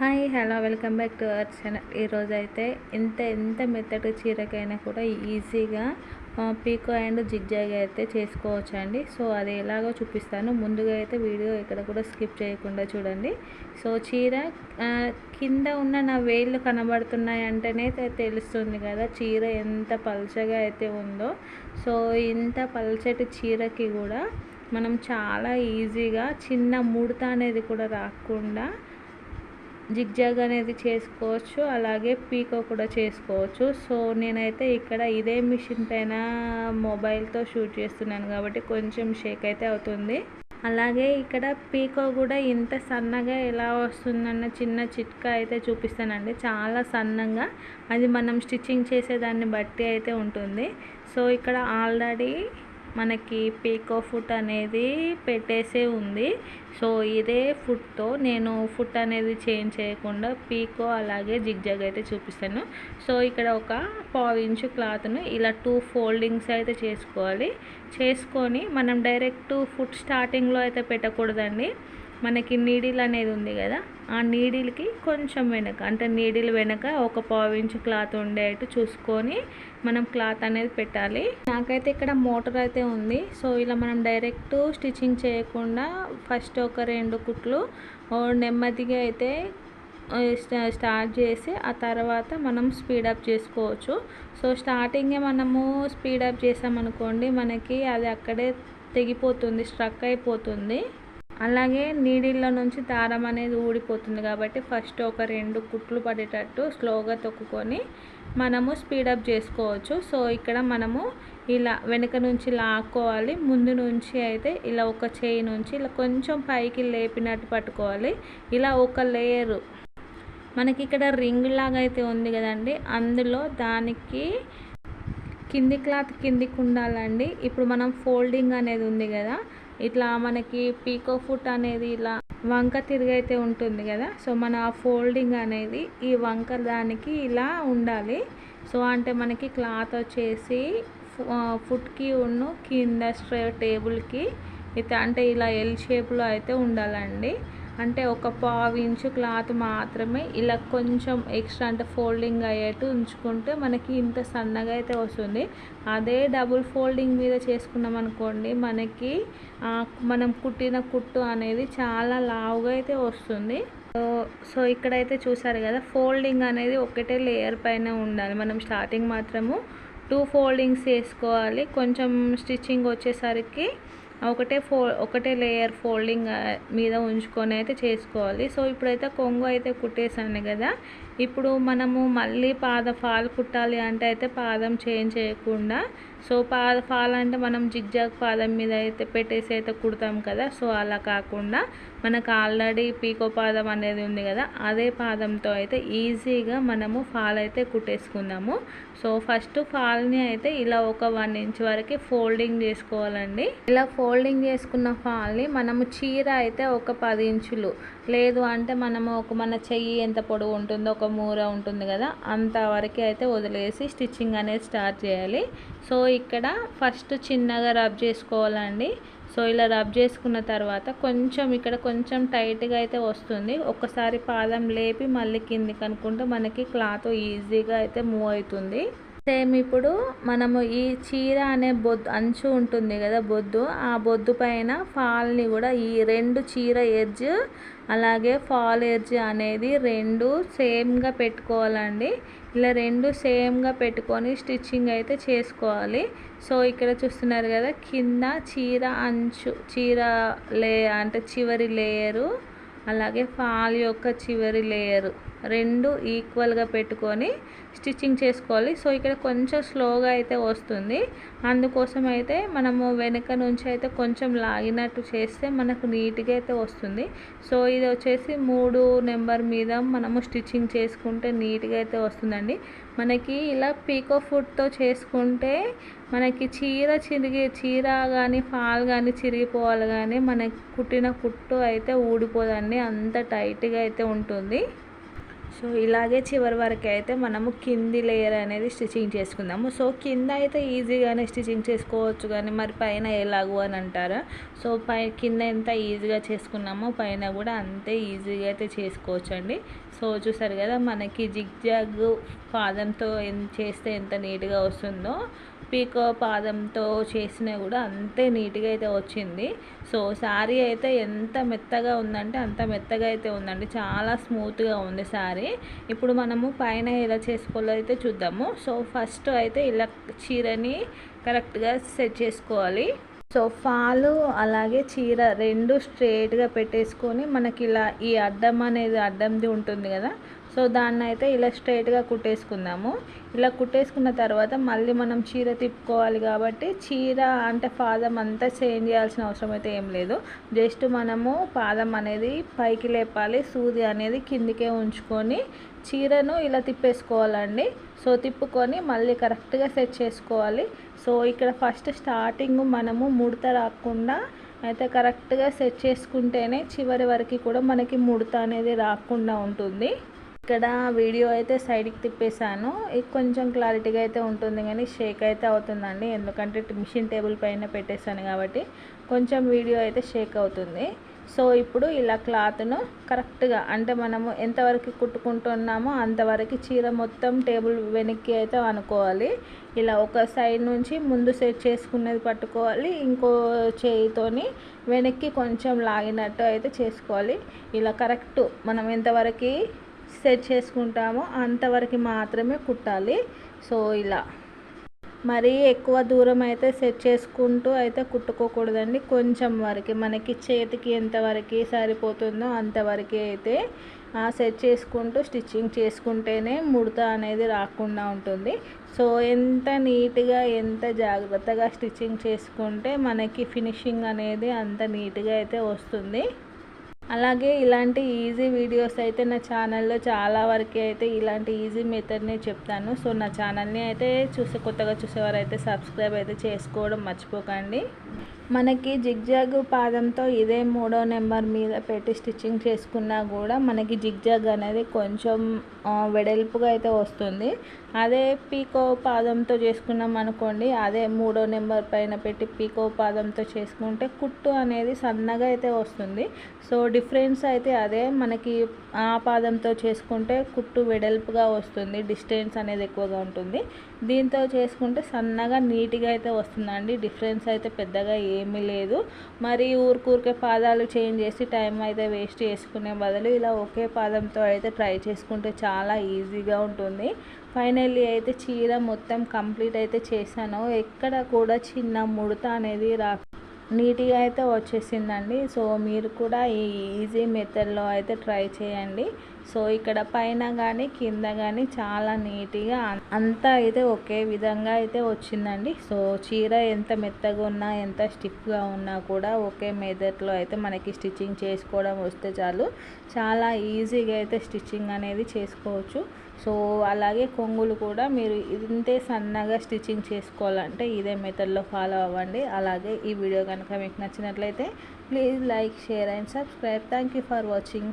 Hi hello welcome back to our channel. ఈరోజు అయితే ఇంత ఎంత మెత్తటి చీరకైనా కూడా ఈజీగా పీకో అండ్ జిగ్జాగ్ అయితే చేసుకోవచ్చు అండి సో అది ఎలాగో చూపిస్తాను. ముందుగా అయితే వీడియో ఇక్కడ కూడా స్కిప్ చేయకుండా చూడండి. సో చీర కింద ఉన్న నా వేళ్ళు కనబడుతున్నాయి అంటేనే తెలుస్తుంది కదా చీర ఎంత పల్చగా అయితే ఉందో. సో ఇంత పల్చటి చీరకి కూడా మనం చాలా ఈజీగా చిన్న ముడత అనేది కూడా రాకుండా జిగ్జాగ్ అనేది చేసుకోవచ్చు అలాగే పీకో కూడా చేసుకోవచ్చు. సో నేనైతే ఇక్కడ ఇదే మిషన్ పైన మొబైల్తో షూట్ చేస్తున్నాను కాబట్టి కొంచెం షేక్ అయితే అవుతుంది. అలాగే ఇక్కడ పీకో కూడా ఇంత సన్నగా ఎలా వస్తుందన్న చిన్న చిట్కా అయితే చూపిస్తానండి. చాలా సన్నంగా అది మనం స్టిచ్చింగ్ చేసేదాన్ని బట్టి అయితే ఉంటుంది. సో ఇక్కడ ఆల్రెడీ మనకి పీకో ఫుట్ అనేది పెట్టేసే ఉంది. సో ఇదే ఫుట్తో నేను ఫుట్ అనేది చేంజ్ చేయకుండా పీకో అలాగే జిగ్జాగ్ అయితే చూపిస్తాను. సో ఇక్కడ ఒక పావు ఇంచు క్లాత్ను ఇలా టూ ఫోల్డింగ్స్ అయితే చేసుకోవాలి. చేసుకొని మనం డైరెక్ట్ ఫుట్ స్టార్టింగ్లో అయితే పెట్టకూడదండి. మనకి నీడిల్ అనేది ఉంది కదా ఆ నీడిల్కి కొంచెం వెనక అంటే నీడిల్ వెనక ఒక పావు ఇంచు క్లాత్ ఉండేట్టు చూసుకొని మనం క్లాత్ అనేది పెట్టాలి. నాకైతే ఇక్కడ మోటార్ అయితే ఉంది. సో ఇలా మనం డైరెక్ట్ స్టిచ్చింగ్ చేయకుండా ఫస్ట్ ఒక రెండు కుట్లు నెమ్మదిగా అయితే స్టార్ట్ చేసి ఆ తర్వాత మనం స్పీడప్ చేసుకోవచ్చు. సో స్టార్టింగే మనము స్పీడప్ చేసామనుకోండి మనకి అది అక్కడే తెగిపోతుంది స్ట్రక్ అయిపోతుంది. అలాగే నీడిల్లో నుంచి దారం అనేది ఊడిపోతుంది కాబట్టి ఫస్ట్ ఒక రెండు కుట్లు పడేటట్టు స్లోగా తొక్కుకొని మనము స్పీడప్ చేసుకోవచ్చు. సో ఇక్కడ మనము ఇలా వెనక నుంచి లాక్కోవాలి. ముందు నుంచి అయితే ఇలా ఒక చేయి నుంచి ఇలా కొంచెం పైకి లేపినట్టు పట్టుకోవాలి. ఇలా ఒక లేయరు. మనకి ఇక్కడ రింగ్ లాగా అయితే ఉంది కదండి. అందులో దానికి కింది క్లాత్ కిందికి ఉండాలండి. ఇప్పుడు మనం ఫోల్డింగ్ అనేది ఉంది కదా ఇట్లా మనకి పీకో ఫుట్ అనేది ఇలా వంక తిరిగైతే ఉంటుంది కదా. సో మన ఆ ఫోల్డింగ్ అనేది ఈ వంక దానికి ఇలా ఉండాలి. సో అంటే మనకి క్లాత్ వచ్చేసి ఫుట్కి ఉన్ను కింద స్ట్రే టేబుల్కి అయితే అంటే ఇలా ఎల్ షేప్లో అయితే ఉండాలండి. అంటే ఒక పావు ఇంచు క్లాత్ మాత్రమే ఇలా కొంచెం ఎక్స్ట్రా అంటే ఫోల్డింగ్ అయ్యేట్టు ఉంచుకుంటే మనకి ఇంత సన్నగా అయితే వస్తుంది. అదే డబుల్ ఫోల్డింగ్ మీద చేసుకున్నాం అనుకోండి మనకి మనం కుట్టిన కుట్టు అనేది చాలా లావుగా అయితే వస్తుంది. సో సో ఇక్కడైతే చూసారు కదా ఫోల్డింగ్ అనేది ఒకటే లేయర్ పైన ఉండాలి. మనం స్టార్టింగ్ మాత్రము టూ ఫోల్డింగ్స్ వేసుకోవాలి కొంచెం స్టిచ్చింగ్ వచ్చేసరికి ఒకటే ఫో ఒకటే లేయర్ ఫోల్డింగ్ మీద ఉంచుకొని అయితే చేసుకోవాలి. సో ఇప్పుడైతే కొంగు అయితే కుట్టేసాను కదా. ఇప్పుడు మనము మళ్ళీ పాద ఫాల్ కుట్టాలి అంటే అయితే పాదం చేంజ్ చేయకుండా సో పాద ఫాల్ అంటే మనం జిగ్జాగ్ పాదం మీద అయితే పెట్టేసి అయితే కుడతాం కదా సో అలా కాకుండా మనకు ఆల్రెడీ పీకో పాదం అనేది ఉంది కదా అదే పాదంతో అయితే ఈజీగా మనము ఫాల్ అయితే కుట్టేసుకుందాము. సో ఫస్ట్ ఫాల్ని అయితే ఇలా ఒక వన్ ఇంచ్ వరకు ఫోల్డింగ్ చేసుకోవాలండి. ఇలా ఫోల్డింగ్ చేసుకున్న ఫాల్ని మనము చీర అయితే ఒక పది ఇంచులు లేదు అంటే మనము ఒక మన చెయ్యి ఎంత పొడవు ఉంటుందో ఒక మూర ఉంటుంది కదా అంత వరకు అయితే వదిలేసి స్టిచ్చింగ్ అనేది స్టార్ట్ చేయాలి. సో ఇక్కడ ఫస్ట్ చిన్నగా రబ్ చేసుకోవాలండి. సో ఇలా రబ్ చేసుకున్న తర్వాత కొంచెం ఇక్కడ కొంచెం టైట్గా అయితే వస్తుంది. ఒక్కసారి పాదం లేపి మళ్ళీ కిందికి అనుకుంటే మనకి క్లాత్ ఈజీగా అయితే మూవ్ అవుతుంది. సేమ్ ఇప్పుడు మనము ఈ చీర అనే బొద్దు అంచు ఉంటుంది కదా బొద్దు ఆ బొద్దు పైన ఫాల్ని కూడా ఈ రెండు చీర ఎడ్జ్ అలాగే ఫాల్ ఎడ్జ్ అనేది రెండు సేమ్గా పెట్టుకోవాలండి. ఇలా రెండు సేమ్గా పెట్టుకొని స్టిచ్చింగ్ అయితే చేసుకోవాలి. సో ఇక్కడ చూస్తున్నారు కదా కింద చీర అంచు చీర లే అంటే చివరి లేయరు అలాగే ఫాల్ యొక్క చివరి లేయరు. రెండు ఈక్వల్గా పెట్టుకొని స్టిచ్చింగ్ చేసుకోవాలి. సో ఇక్కడ కొంచెం స్లోగా అయితే వస్తుంది. అందుకోసం అయితే మనము వెనక నుంచి అయితే కొంచెం లాగినట్టు చేస్తే మనకు నీట్గా అయితే వస్తుంది. సో ఇది వచ్చేసి మూడు నెంబర్ మీద మనము స్టిచ్చింగ్ చేసుకుంటే నీట్గా అయితే వస్తుందండి. మనకి ఇలా పీకో ఫుట్తో చేసుకుంటే మనకి చీర చిరిగి చీర కానీ ఫాల్ కానీ చిరిగిపోవాలి కానీ మనకి కుట్టిన కుట్టు అయితే ఊడిపోదండి. అంత టైట్గా అయితే ఉంటుంది. సో ఇలాగే చివరి వరకు అయితే మనము కింది లేయర్ అనేది స్టిచ్చింగ్ చేసుకుందాము. సో కింద అయితే ఈజీగానే స్టిచ్చింగ్ చేసుకోవచ్చు కానీ మరి పైన ఎలాగో అని అంటారా? సో పై కింద ఎంత ఈజీగా చేసుకున్నామో పైన కూడా అంతే ఈజీగా అయితే చేసుకోవచ్చు అండి సో చూసారు కదా మనకి జిగ్జాగ్ పాదంతో చేస్తే ఎంత నీట్గా వస్తుందో. పీకో పాదంతో చేసినా కూడా అంతే నీట్గా అయితే వచ్చింది. సో శారీ అయితే ఎంత మెత్తగా ఉందంటే అంత మెత్తగా అయితే ఉందండి. చాలా స్మూత్గా ఉంది శారీ. ఇప్పుడు మనము పైన ఎలా చేసుకోవాలో అయితే చూద్దాము. సో ఫస్ట్ అయితే ఇలా చీరని కరెక్ట్గా సెట్ చేసుకోవాలి. సో ఫాలు అలాగే చీర రెండు స్ట్రేట్గా పెట్టేసుకొని మనకి ఇలా ఈ అడ్డం అనేది అడ్డంది ఉంటుంది కదా సో దాన్ని అయితే ఇలా స్ట్రైట్గా కుట్టేసుకుందాము. ఇలా కుట్టేసుకున్న తర్వాత మళ్ళీ మనం చీర తిప్పుకోవాలి కాబట్టి చీర అంటే పాదం అంతా చేంజ్ చేయాల్సిన అవసరం అయితే ఏం లేదు. జస్ట్ మనము పాదం అనేది పైకి లేపాలి సూది అనేది కిందికే ఉంచుకొని చీరను ఇలా తిప్పేసుకోవాలండి. సో తిప్పుకొని మళ్ళీ కరెక్ట్గా సెట్ చేసుకోవాలి. సో ఇక్కడ ఫస్ట్ స్టార్టింగ్ మనము ముడత రాకుండా అయితే కరెక్ట్గా సెట్ చేసుకుంటేనే చివరి వరకు కూడా మనకి ముడత అనేది రాకుండా ఉంటుంది. ఇక్కడ వీడియో అయితే సైడ్కి తిప్పేశాను. ఇది కొంచెం క్లారిటీగా అయితే ఉంటుంది కానీ షేక్ అయితే అవుతుందండి. ఎందుకంటే మిషన్ టేబుల్ పైన పెట్టేశాను కాబట్టి కొంచెం వీడియో అయితే షేక్ అవుతుంది. సో ఇప్పుడు ఇలా క్లాత్ను కరెక్ట్గా అంటే మనము ఎంతవరకు కుట్టుకుంటున్నామో అంతవరకు చీర మొత్తం టేబుల్ వెనక్కి అయితే అనుకోవాలి. ఇలా ఒక సైడ్ నుంచి ముందు సెట్ చేసుకునేది పట్టుకోవాలి. ఇంకో చేయితోని వెనక్కి కొంచెం లాగినట్టు అయితే చేసుకోవాలి. ఇలా కరెక్ట్ మనం ఎంతవరకు సెట్ చేసుకుంటామో అంతవరకు మాత్రమే కుట్టాలి. సో ఇలా. మరీ ఎక్కువ దూరం అయితే సెట్ చేసుకుంటూ అయితే కుట్టుకోకూడదండి. కొంచెం వరకు మనకి చేతికి ఎంతవరకు సరిపోతుందో అంతవరకు అయితే సెట్ చేసుకుంటూ స్టిచ్చింగ్ చేసుకుంటేనే ముడత అనేది రాకుండా ఉంటుంది. సో ఎంత నీట్గా ఎంత జాగ్రత్తగా స్టిచ్చింగ్ చేసుకుంటే మనకి ఫినిషింగ్ అనేది అంత నీట్గా అయితే వస్తుంది. అలాగే ఇలాంటి ఈజీ వీడియోస్ అయితే నా ఛానల్లో చాలా వరకే అయితే ఇలాంటి ఈజీ మెథడ్నే చెప్తాను. సో నా ఛానల్ని అయితే చూసే కొత్తగా చూసేవారు అయితే సబ్స్క్రైబ్ అయితే చేసుకోవడం మర్చిపోకండి. మనకి జిగ్జాగ్ పాదంతో ఇదే మూడో నెంబర్ మీద పెట్టి స్టిచ్చింగ్ చేసుకున్నా కూడా మనకి జిగ్జాగ్ అనేది కొంచెం వెడల్పుగా అయితే వస్తుంది. అదే పీకో పాదంతో చేసుకున్నాం అనుకోండి అదే మూడో నెంబర్ పైన పెట్టి పీకో పాదంతో చేసుకుంటే కుట్టు అనేది సన్నగా అయితే వస్తుంది. సో డిఫరెన్స్ అయితే అదే. మనకి ఆ పాదంతో చేసుకుంటే కుట్టు వెడల్పుగా వస్తుంది డిస్టెన్స్ అనేది ఎక్కువగా ఉంటుంది. దీంతో చేసుకుంటే సన్నగా నీట్గా అయితే వస్తుందండి. డిఫరెన్స్ అయితే పెద్దగా ఏమీ లేదు. మరి ఊరికూరికే పాదాలు చేంజ్ చేసి టైం అయితే వేస్ట్ చేసుకునే బదులు ఇలా ఒకే పాదంతో అయితే ట్రై చేసుకుంటే చాలా ఈజీగా ఉంటుంది. ఫైనల్లీ అయితే చీర మొత్తం కంప్లీట్ అయితే చేశాను. ఎక్కడ కూడా చిన్న ముడత అనేది రా నీట్గా అయితే వచ్చేసిందండి. సో మీరు కూడా ఈ ఈజీ మెథడ్లో అయితే ట్రై చేయండి. సో ఇక్కడ పైన కానీ కింద కానీ చాలా నీట్గా అంతా అయితే ఒకే విధంగా అయితే వచ్చిందండి. సో చీర ఎంత మెత్తగా ఉన్నా ఎంత స్టిఫ్గా ఉన్నా కూడా ఒకే మెథడ్లో అయితే మనకి స్టిచ్చింగ్ చేసుకోవడం వస్తే చాలు. చాలా ఈజీగా అయితే స్టిచ్చింగ్ అనేది చేసుకోవచ్చు. సో అలాగే కొంగులు కూడా మీరు ఇంతే సన్నగా స్టిచ్చింగ్ చేసుకోవాలంటే ఇదే మెథడ్లో ఫాలో అవ్వండి. అలాగే ఈ వీడియో కనుక మీకు నచ్చినట్లయితే please like share and subscribe. Thank you for watching.